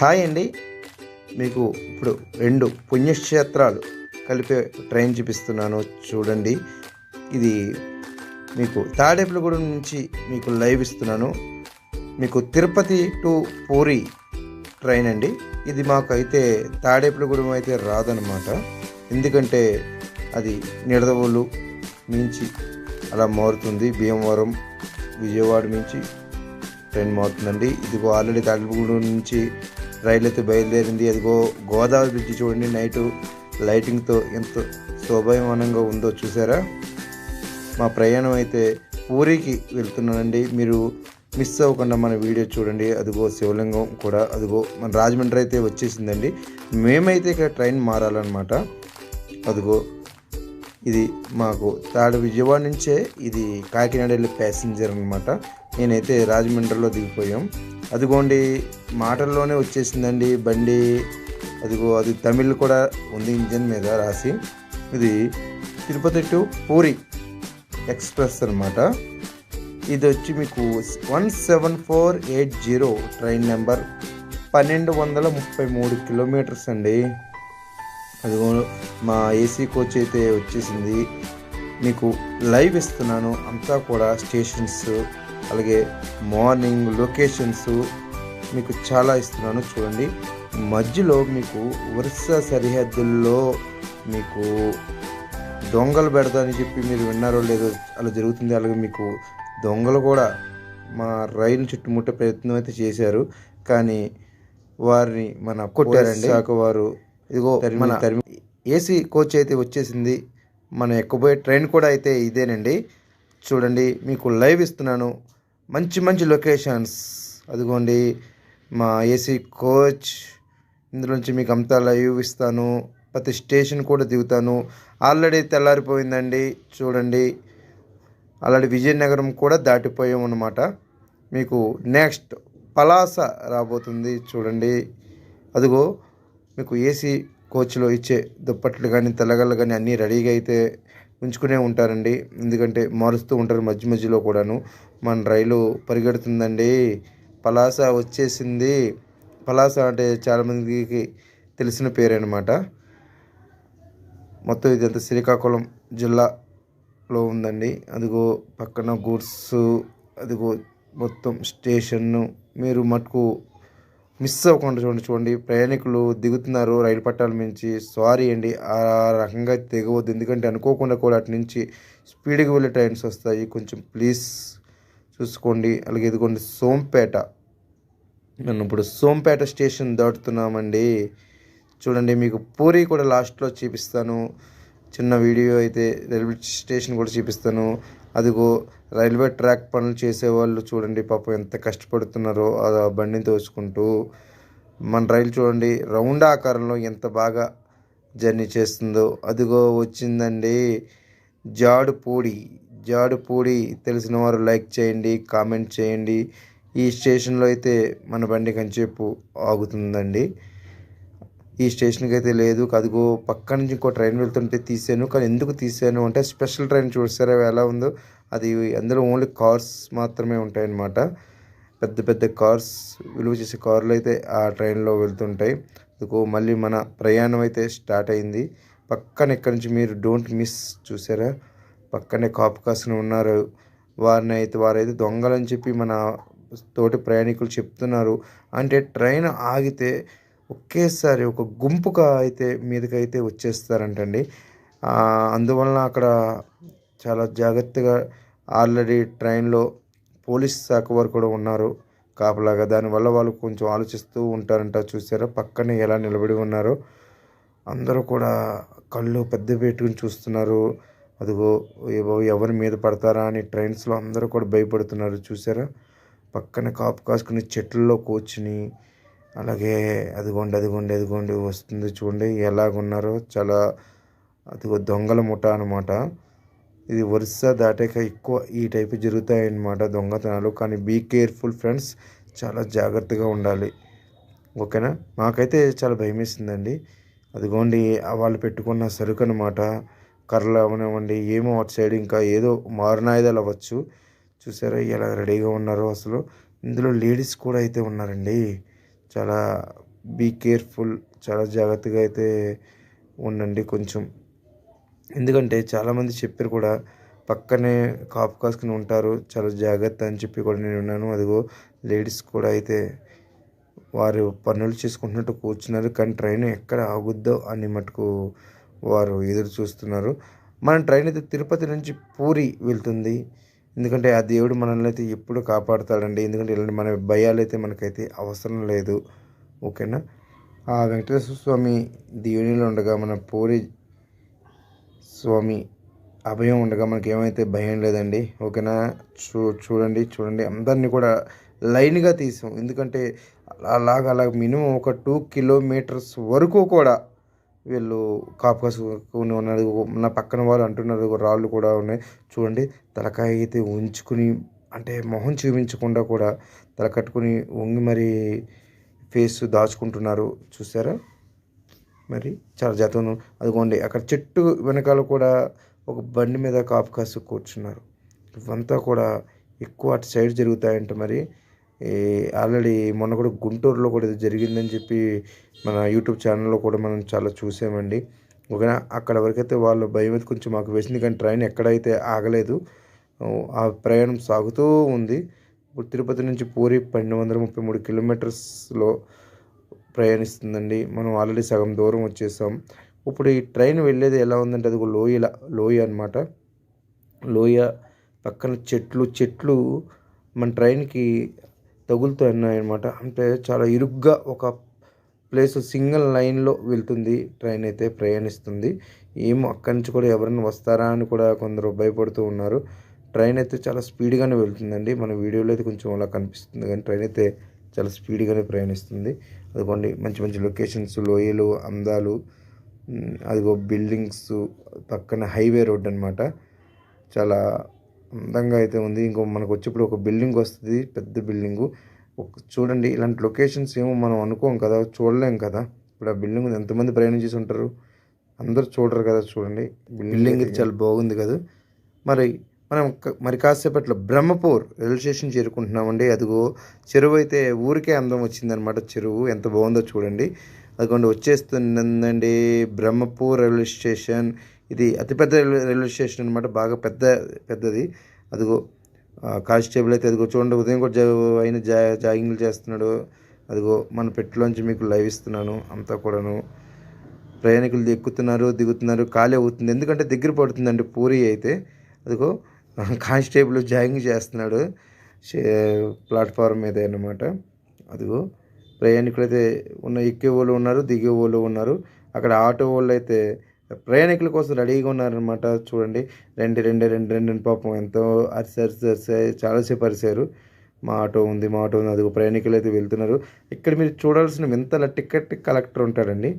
Hi అండి. మీకు ఇప్పుడు రెండు పుణ్యక్షేత్రాలు కలిపే ట్రైన్ చూపిస్తున్నాను. చూడండి. ఇది మీకు తాడేపులగూడెం నుంచి మీకు లైవ్ ఇస్తున్నాను. మీకు తిరుపతి టు పూరి ట్రైన్ అండి. ఇది మాకు అయితే అయితే రాదనమాట ఎందుకంటే అది నిడదవోలు మించి అలా మారుతుంది. భీమవరం విజయవాడ మించి ట్రైన్ మారుతుందండి. ఇదిగో ఆల్రెడీ తాడేపులగూడెం నుంచి రైలు అయితే బయలుదేరింది. అదిగో గోదావరి బ్రిడ్జ్ చూడండి. నైటు లైటింగ్తో ఎంత శోభాయమానంగా ఉందో చూసారా? మా ప్రయాణం అయితే పూరికి వెళ్తున్నానండి. మీరు మిస్ అవ్వకుండా మన వీడియో చూడండి. అదిగో శివలింగం కూడా. అదిగో మన రాజమండ్రి అయితే వచ్చేసిందండి. మేమైతే ఇక్కడ ట్రైన్ మారాలన్నమాట. అదిగో ఇది మాకు తాడు విజయవాడ నుంచే ఇది కాకినాడ వెళ్ళే ప్యాసింజర్ అనమాట నేనైతే రాజమండ్రిలో దిగిపోయాం. అదిగోండి మాటల్లోనే వచ్చేసిందండి బండి. అదిగో అది తమిళ్ కూడా ఉంది ఇంజన్ మీద రాసి. ఇది తిరుపతి టు పూరి ఎక్స్ప్రెస్ అనమాట ఇది వచ్చి మీకు one seven four eight zero train number పన్నెండు వందల ముప్పై మూడు కిలోమీటర్స్ అండి. అదిగో మా ఏసీ కోచ్ అయితే వచ్చేసింది. మీకు లైవ్ ఇస్తున్నాను. అంతా కూడా స్టేషన్స్ అలాగే మార్నింగ్ లొకేషన్స్ మీకు చాలా ఇస్తున్నాను చూడండి. మధ్యలో మీకు వరుస సరిహద్దుల్లో మీకు దొంగలు పెడతా అని చెప్పి మీరు విన్నారో లేదో అలా జరుగుతుంది. అలాగే మీకు దొంగలు కూడా మా రైలు చుట్టుముట్టే ప్రయత్నం అయితే చేశారు. కానీ వారిని మన కొట్టారండి. శాఖ వారు ఇదిగో మన ఏసీ కోచ్ అయితే వచ్చేసింది. మన ఎక్కబోయే ట్రైన్ కూడా అయితే ఇదేనండి. చూడండి మీకు లైవ్ ఇస్తున్నాను. మంచి మంచి లొకేషన్స్. అదిగోండి మా ఏసీ కోచ్ ఇందులోంచి మీకు అంతా లైవ్ ఇస్తాను. ప్రతి స్టేషన్ కూడా దిగుతాను. ఆల్రెడీ తెల్లారిపోయిందండి చూడండి. ఆల్రెడీ విజయనగరం కూడా దాటిపోయాం అన్నమాట మీకు నెక్స్ట్ పలాస రాబోతుంది చూడండి. అదిగో మీకు ఏసీ కోచ్లో ఇచ్చే దుప్పట్లు కానీ తెల్లగళ్ళు కానీ అన్నీ రెడీగా అయితే ఉంచుకునే ఉంటారండి. ఎందుకంటే మారుస్తూ ఉంటారు మధ్య మధ్యలో కూడాను. మన రైలు పరిగెడుతుందండి. పలాస వచ్చేసింది. పలాస అంటే చాలామందికి తెలిసిన పేరు అనమాట మొత్తం ఇదంతా శ్రీకాకుళం జిల్లాలో ఉందండి. అదిగో పక్కన గూడ్స్ అదిగో మొత్తం స్టేషన్ను మీరు మటుకు మిస్ అవ్వకుండా చూడండి చూడండి. ప్రయాణికులు దిగుతున్నారు రైలు పట్టాల నుంచి. సారీ అండి ఆ రకంగా దిగవద్దు ఎందుకంటే అనుకోకుండా కూడా అటు నుంచి స్పీడ్గా వెళ్ళే ట్రైన్స్ వస్తాయి. కొంచెం ప్లీజ్ చూసుకోండి. అలాగే ఇదిగోండి సోంపేట. మనం ఇప్పుడు సోంపేట స్టేషన్ దాటుతున్నామండి. చూడండి మీకు పూరి కూడా లాస్ట్లో చూపిస్తాను. చిన్న వీడియో అయితే రైల్వే స్టేషన్ కూడా చూపిస్తాను. అదిగో రైల్వే ట్రాక్ పనులు చేసేవాళ్ళు చూడండి పాపం ఎంత కష్టపడుతున్నారో ఆ బండిని తోచుకుంటూ మన రైలు చూడండి రౌండ్ ఆకారంలో ఎంత బాగా జర్నీ చేస్తుందో. అదిగో వచ్చిందండి జాడుపూడి. జాడుపూడి తెలిసిన వారు లైక్ చేయండి కామెంట్ చేయండి. ఈ స్టేషన్లో అయితే మన బండి కంచేపు ఆగుతుందండి. ఈ స్టేషన్కి అయితే లేదు. అదిగో పక్క నుంచి ఇంకో ట్రైన్ వెళ్తుంటే తీసాను. కానీ ఎందుకు తీసాను అంటే స్పెషల్ ట్రైన్ చూసారా? ఎలా ఉందో? అది అందులో ఓన్లీ కార్స్ మాత్రమే ఉంటాయన్నమాట. పెద్ద పెద్ద కార్స్ విలువ చేసే కార్లు అయితే ఆ ట్రైన్లో వెళ్తుంటాయి. అందుకు మళ్ళీ మన ప్రయాణం అయితే స్టార్ట్ అయింది. పక్కన ఎక్కడి నుంచి మీరు డోంట్ మిస్ చూసారా? పక్కనే కాపు కాసిన ఉన్నారు. వారిని అయితే వారైతే దొంగలని చెప్పి మన తోటి ప్రయాణికులు చెప్తున్నారు. అంటే ట్రైన్ ఆగితే ఒకేసారి ఒక గుంపుగా అయితే మీదకైతే వచ్చేస్తారంటండి. అందువలన అక్కడ చాలా జాగ్రత్తగా ఆల్రెడీ ట్రైన్లో పోలీస్ శాఖ వారు కూడా ఉన్నారు కాపలాగా. దానివల్ల వాళ్ళు కొంచెం ఆలోచిస్తూ ఉంటారంట చూసారా పక్కనే ఎలా నిలబడి ఉన్నారో. అందరూ కూడా కళ్ళు పెద్ద పెట్టుకుని చూస్తున్నారు. అదిగో ఎవరి మీద పడతారా అని ట్రైన్స్లో అందరూ కూడా భయపడుతున్నారు. చూసారా? పక్కన కాపు కాసుకుని చెట్లలో కూర్చుని అలాగే అదిగోండి అదిగోండి అదిగోండి వస్తుంది చూడండి ఎలాగున్నారో చాలా అదిగో దొంగల ముఠ అనమాట ఇది వరుస దాటాక ఎక్కువ ఈ టైపు జరుగుతాయన్నమాట దొంగతనాలు. కానీ బీ కేర్ఫుల్ ఫ్రెండ్స్ చాలా జాగ్రత్తగా ఉండాలి. ఓకేనా? మాకైతే చాలా భయం వేసిందండి అదిగోండి వాళ్ళు పెట్టుకున్న సరుకు అనమాట కర్రలు అవనివ్వండి ఏమో అటు సైడ్ ఇంకా ఏదో మారణాయుధాలు అవ్వచ్చు. చూసారా ఎలా రెడీగా ఉన్నారో అసలు. ఇందులో లేడీస్ కూడా అయితే ఉన్నారండి. చాలా బీ కేర్ఫుల్ చాలా జాగ్రత్తగా అయితే ఉండండి కొంచెం. ఎందుకంటే చాలామంది చెప్పారు కూడా పక్కనే కాపు కాసుకుని ఉంటారు చాలా జాగ్రత్త అని చెప్పి కూడా నేను ఉన్నాను అదిగో లేడీస్ కూడా అయితే వారు పనులు చేసుకుంటున్నట్టు కూర్చున్నారు. కానీ ట్రైన్ ఎక్కడ ఆగుద్దో అని మటుకు వారు ఎదురు చూస్తున్నారు. మన ట్రైన్ అయితే తిరుపతి నుంచి పూరి వెళ్తుంది. ఎందుకంటే ఆ దేవుడు మనల్ని అయితే ఎప్పుడు కాపాడుతాడండి. ఎందుకంటే ఇలాంటి మన భయాలు అయితే మనకైతే అవసరం లేదు. ఓకేనా? ఆ వెంకటేశ్వర స్వామి దీవెనలో ఉండగా మన పూరి స్వామి అభయం ఉండగా మనకి ఏమైతే భయం లేదండి. ఓకేనా? చూ చూడండి చూడండి. అందరినీ కూడా లైన్గా తీసాం. ఎందుకంటే అలాగ అలాగ మినిమం ఒక టూ కిలోమీటర్స్ వరకు కూడా వీళ్ళు కాపు కాసుకుని ఉన్నారు. నా పక్కన వాళ్ళు అంటున్నారు. రాళ్ళు కూడా ఉన్నాయి. చూడండి. తలకాయ అయితే ఉంచుకుని అంటే మొహం చూపించకుండా కూడా తల కట్టుకుని వంగి మరి ఫేస్ దాచుకుంటున్నారు. చూసారా? మరి చాలా జాతను అదిగోండి. అక్కడ చెట్టు వెనకాల కూడా ఒక బండి మీద కాపు కాసు కూర్చున్నారు. ఇవంతా కూడా ఎక్కువ అటు సైడ్ జరుగుతాయంట మరి. ఆల్రెడీ మొన్న కూడా గుంటూరులో కూడా ఇది జరిగిందని చెప్పి మన యూట్యూబ్ ఛానల్లో కూడా మనం చాలా చూసామండి. ఓకేనా అక్కడ వరకైతే వాళ్ళ భయం అయితే కొంచెం మాకు వేసింది కానీ ట్రైన్ ఎక్కడైతే ఆగలేదు ఆ ప్రయాణం సాగుతూ ఉంది. ఇప్పుడు తిరుపతి నుంచి పూరి పన్నెండు వందల ముప్పై మూడు కిలోమీటర్స్లో ప్రయాణిస్తుందండి. మనం ఆల్రెడీ సగం దూరం వచ్చేసాం. ఇప్పుడు ఈ ట్రైన్ వెళ్ళేది ఎలా ఉందంటే అది ఒక లోయల లోయ అనమాట లోయ పక్కన చెట్లు చెట్లు మన ట్రైన్కి తగులుతూ ఉన్నాయన్నమాట. అంటే చాలా ఇరుగ్గా ఒక ప్లేస్ సింగిల్ లైన్లో వెళ్తుంది. ట్రైన్ అయితే ప్రయాణిస్తుంది. ఏమో అక్కడి నుంచి కూడా ఎవరైనా వస్తారా అని కూడా కొందరు భయపడుతూ ఉన్నారు. ట్రైన్ అయితే చాలా స్పీడ్గానే వెళ్తుందండి. మన వీడియోలో అయితే కొంచెం అలా కనిపిస్తుంది. కానీ ట్రైన్ అయితే చాలా స్పీడ్గానే ప్రయాణిస్తుంది. అదిగోండి మంచి మంచి లొకేషన్స్ లోయలు అందాలు అదిగో బిల్డింగ్స్ పక్కన హైవే రోడ్ అనమాట చాలా అందంగా అయితే ఉంది. ఇంకో మనకు వచ్చేప్పుడు ఒక బిల్డింగ్ వస్తుంది. పెద్ద బిల్డింగు ఒక చూడండి ఇలాంటి లొకేషన్స్ ఏమో మనం అనుకోం కదా చూడలేం కదా. ఇప్పుడు ఆ బిల్డింగ్ ఎంతమంది ప్రయాణం చేసి ఉంటారు? అందరూ చూడరు కదా చూడండి. బిల్డింగ్ చాలా బాగుంది కదా. మరి మనం మరి కాసేపట్లో బ్రహ్మపూర్ రైల్వే స్టేషన్ చేరుకుంటున్నామండి. అదిగో చెరువు అయితే ఊరికే అందం వచ్చిందనమాట చెరువు ఎంత బాగుందో చూడండి. అదిగోండి వచ్చేస్తుందండి బ్రహ్మపూర్ రైల్వే స్టేషన్. ఇది అతిపెద్ద రైల్వే రైల్వే స్టేషన్ అనమాట బాగా పెద్ద పెద్దది. అదిగో కానిస్టేబుల్ అయితే అదిగో చూడండి ఉదయం కూడా అయిన జా జాగింగ్లు చేస్తున్నాడు. అదిగో మన పెట్టులోంచి మీకు లైవ్ ఇస్తున్నాను అంతా కూడాను. ప్రయాణికులు ఎక్కుతున్నారు దిగుతున్నారు ఖాళీ అవుతుంది. ఎందుకంటే దగ్గర పడుతుందండి పూరి అయితే. అదిగో కానిస్టేబుల్ జాగింగ్ చేస్తున్నాడు. ప్లాట్ఫారం మీద అనమాట అదిగో ప్రయాణికులు అయితే ఉన్న ఎక్కే వాళ్ళు ఉన్నారు దిగే వాళ్ళు ఉన్నారు. అక్కడ ఆటో వాళ్ళు అయితే ప్రయాణికుల కోసం రెడీగా ఉన్నారనమాట చూడండి. రెండు రెండు రెండు రెండు పాపం ఎంతో అరిసి అరిసి అరిసి చాలాసేపు అరిసారు. మా ఆటో ఉంది మా ఆటో ఉంది. అది ప్రయాణికులు అయితే వెళ్తున్నారు. ఇక్కడ మీరు చూడాల్సిన వింతల టికెట్ కలెక్టర్ ఉంటాడండి.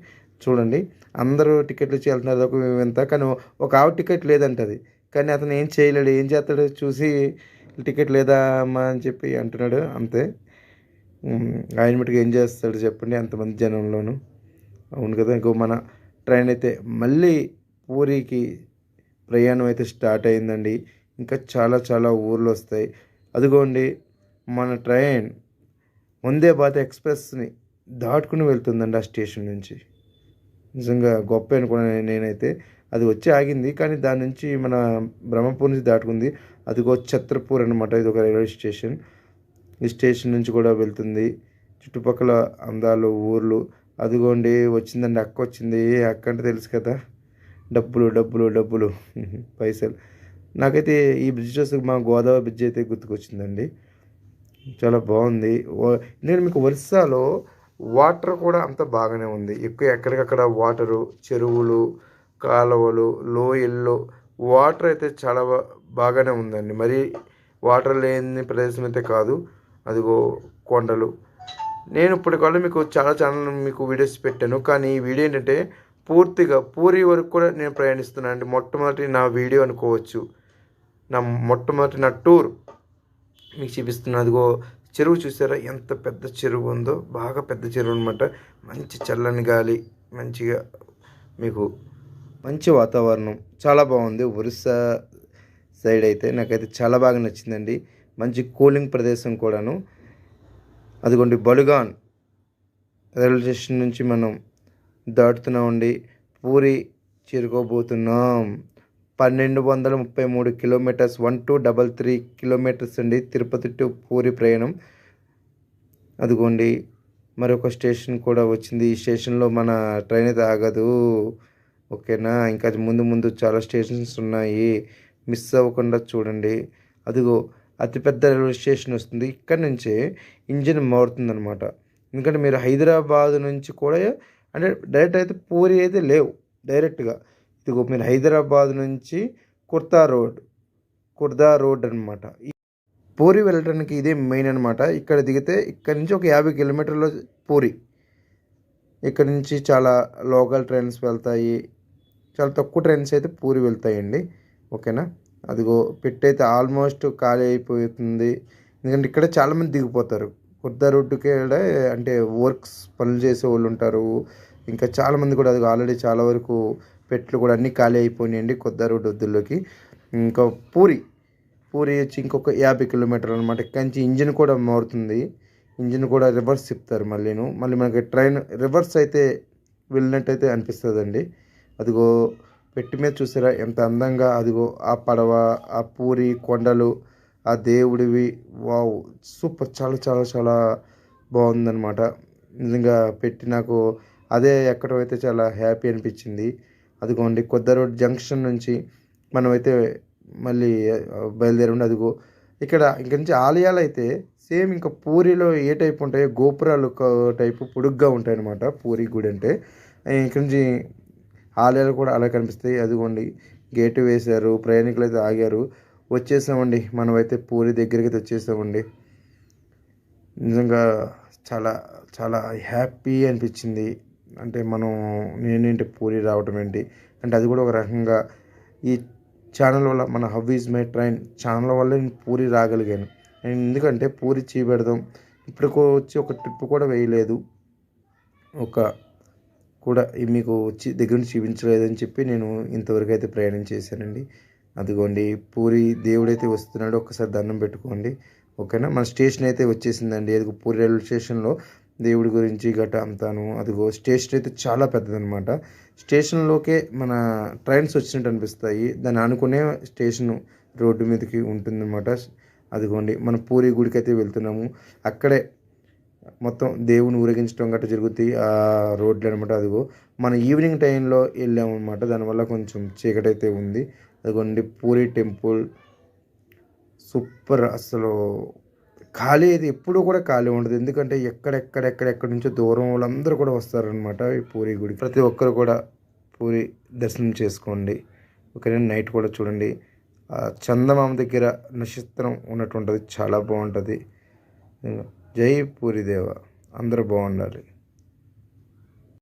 చూడండి. అందరూ టికెట్లు ఇచ్చి వెళ్తున్నారు ఒక వింత. కానీ ఒక ఆవు టికెట్ లేదంటది కానీ అతను ఏం చేయలేడు ఏం చేస్తాడు చూసి టికెట్ లేదా అమ్మా అని చెప్పి అంటున్నాడు. అంతే. ఆయన మటుకు ఏం చేస్తాడు చెప్పండి. అంతమంది జనంలోనూ. అవును కదా. ఇంకో మన ట్రైన్ అయితే మళ్ళీ పూరికి ప్రయాణం అయితే స్టార్ట్ అయిందండి. ఇంకా చాలా చాలా ఊర్లు వస్తాయి. అదిగోండి మన ట్రైన్ వందే భారత్ ఎక్స్ప్రెస్ని దాటుకుని వెళ్తుందండి ఆ స్టేషన్ నుంచి. నిజంగా గొప్ప అనుకున్నాను నేనైతే. అది వచ్చి ఆగింది కానీ దాని నుంచి మన బ్రహ్మపూర్ నుంచి దాటుకుంది. అదిగో ఛత్రపూర్ అనమాట ఇది ఒక రైల్వే స్టేషన్. ఈ స్టేషన్ నుంచి కూడా వెళ్తుంది. చుట్టుపక్కల అందాలు ఊర్లు. అదిగోండి వచ్చిందండి అక్క వచ్చింది. అక్క అంటే తెలుసు కదా. డబ్బులు డబ్బులు డబ్బులు. పైసలు. నాకైతే ఈ బ్రిడ్జ్ చూస్తే మా గోదావరి బ్రిడ్జ్ అయితే గుర్తుకొచ్చిందండి. చాలా బాగుంది. నేను మీకు ఒరిస్సాలో వాటర్ కూడా అంత బాగానే ఉంది. ఎక్కువ ఎక్కడికక్కడ వాటరు చెరువులు కాలువలు లోయల్లో వాటర్ అయితే చాలా బాగానే ఉందండి. మరి వాటర్ లేని ప్రదేశం అయితే కాదు. అదిగో కొండలు. నేను ఇప్పటికల్లా మీకు చాలా ఛానల్ మీకు వీడియోస్ పెట్టాను. కానీ ఈ వీడియో ఏంటంటే పూర్తిగా పూరి వరకు కూడా నేను ప్రయాణిస్తున్నాను అండి మొట్టమొదటి నా వీడియో అనుకోవచ్చు. నా మొట్టమొదటి నా టూర్ మీకు చూపిస్తున్నాను అదిగో చెరువు చూసారా? ఎంత పెద్ద చెరువు ఉందో. బాగా పెద్ద చెరువు అనమాట మంచి చల్లని గాలి మంచిగా మీకు మంచి వాతావరణం. చాలా బాగుంది. ఒరిస్సా సైడ్ అయితే నాకైతే చాలా బాగా నచ్చిందండి. మంచి కూలింగ్ ప్రదేశం కూడాను. అదిగోండి బలుగాన్ రైల్వే స్టేషన్ నుంచి మనం దాటుతున్నామండి పూరి చేరుకోబోతున్నాం. పన్నెండు వందల ముప్పై మూడు kilometres one two double three kilometres అండి తిరుపతి టు పూరి ప్రయాణం. అదిగోండి మరొక స్టేషన్ కూడా వచ్చింది. ఈ స్టేషన్లో మన ట్రైన్ అయితే ఆగదు. ఓకేనా? ఇంకా ముందు ముందు చాలా స్టేషన్స్ ఉన్నాయి. మిస్ అవ్వకుండా చూడండి. అదిగో అతిపెద్ద రైల్వే స్టేషన్ వస్తుంది. ఇక్కడ నుంచే ఇంజిన్ మారుతుంది అనమాట ఎందుకంటే మీరు హైదరాబాద్ నుంచి కూడా అంటే డైరెక్ట్ అయితే పూరి అయితే లేవు. డైరెక్ట్గా ఇదిగో మీరు హైదరాబాద్ నుంచి కుర్తా రోడ్ కుర్దా రోడ్ అనమాట పూరి వెళ్ళడానికి ఇదే మెయిన్ అనమాట ఇక్కడ దిగితే ఇక్కడ నుంచి ఒక యాభై కిలోమీటర్ల పూరి. ఇక్కడ నుంచి చాలా లోకల్ ట్రైన్స్ వెళ్తాయి. చాలా తక్కువ ట్రైన్స్ అయితే పూరి వెళ్తాయండి. ఓకేనా? అదిగో పెట్టయితే ఆల్మోస్ట్ ఖాళీ అయిపోతుంది. ఎందుకంటే ఇక్కడ చాలామంది దిగిపోతారు. కొత్త రోడ్డుకి అంటే వర్క్స్ పనులు చేసే వాళ్ళు ఉంటారు. ఇంకా చాలామంది కూడా అది ఆల్రెడీ చాలా వరకు పెట్లు కూడా అన్నీ ఖాళీ అయిపోయినాయండి కొద్ది రోడ్డు వద్దుల్లోకి ఇంకా పూరి పూరి వచ్చి ఇంకొక యాభై కిలోమీటర్లు అనమాట ఇక్కడి నుంచి ఇంజిన్ కూడా మారుతుంది. ఇంజిన్ కూడా రివర్స్ తిప్పుతారు మళ్ళీను మళ్ళీ మనకి ట్రైన్ రివర్స్ అయితే వెళ్ళినట్టయితే అనిపిస్తుందండి. అదిగో పెట్టి మీద చూసారా ఎంత అందంగా అదిగో ఆ పడవ ఆ పూరి కొండలు ఆ దేవుడివి. Wow super. చాలా చాలా చాలా బాగుందనమాట నిజంగా పెట్టి నాకు అదే ఎక్కడం అయితే చాలా హ్యాపీ అనిపించింది. అదిగోండి కొద్ది రోడ్ జంక్షన్ నుంచి మనమైతే మళ్ళీ బయలుదేరి అదిగో ఇక్కడ ఇంక నుంచి ఆలయాలు అయితే సేమ్ ఇంకా పూరిలో ఏ టైప్ ఉంటాయో గోపురాలు టైపు పొడుగ్గా ఉంటాయన్నమాట. పూరి గుడి అంటే. ఇక్కడ నుంచి ఆలయాలు కూడా అలా కనిపిస్తాయి. అదిగోండి గేటు వేశారు ప్రయాణికులు అయితే ఆగారు. వచ్చేసామండి. మనమైతే పూరి దగ్గరికి అయితే వచ్చేసామండి. నిజంగా చాలా చాలా హ్యాపీ అనిపించింది. అంటే మనం నేనేంటి పూరి రావటం ఏంటి? అంటే అది కూడా ఒక రకంగా ఈ ఛానల్ వల్ల మన how is my train channel వల్ల నేను పూరి రాగలిగాను. నేను ఎందుకంటే పూరి చీపెడదాం. ఇప్పటికో వచ్చి ఒక ట్రిప్ కూడా వేయలేదు. ఒక కూడా మీకు వచ్చి దగ్గర నుంచి చూపించలేదని చెప్పి నేను ఇంతవరకు అయితే ప్రయాణం చేశానండి. అదిగోండి పూరి దేవుడైతే వస్తున్నాడు ఒక్కసారి దండం పెట్టుకోండి. ఓకేనా? మన స్టేషన్ అయితే వచ్చేసిందండి. అది పూరి రైల్వే స్టేషన్లో దేవుడి గురించి గట అంతాను. అదిగో స్టేషన్ అయితే చాలా పెద్దదనమాట స్టేషన్లోకే మన ట్రైన్స్ వచ్చినట్టు అనిపిస్తాయి. దాన్ని అనుకునే స్టేషన్ రోడ్డు మీదకి ఉంటుందన్నమాట. అదిగోండి మన పూరి గుడికి అయితే వెళ్తున్నాము. అక్కడే మొత్తం దేవుని ఊరేగించడం గట్రా జరుగుతాయి ఆ రోడ్లు అనమాట అదిగో. మన ఈవినింగ్ టైంలో వెళ్ళామన్నమాట. దానివల్ల కొంచెం చీకటి అయితే ఉంది అదిగోండి పూరి టెంపుల్. సూపర్ అసలు. ఖాళీ అయితే ఎప్పుడూ కూడా ఖాళీ ఉండదు. ఎందుకంటే ఎక్కడెక్కడెక్కడెక్కడి నుంచో దూరం వాళ్ళందరూ కూడా వస్తారనమాట ఈ పూరి గుడి. ప్రతి ఒక్కరు కూడా పూరి దర్శనం చేసుకోండి. ఓకే నైట్ కూడా చూడండి. చందమామ దగ్గర నక్షత్రం ఉన్నట్టు ఉంటుంది. చాలా బాగుంటుంది. జై పూరిదేవ అందరూ బాగుండాలి.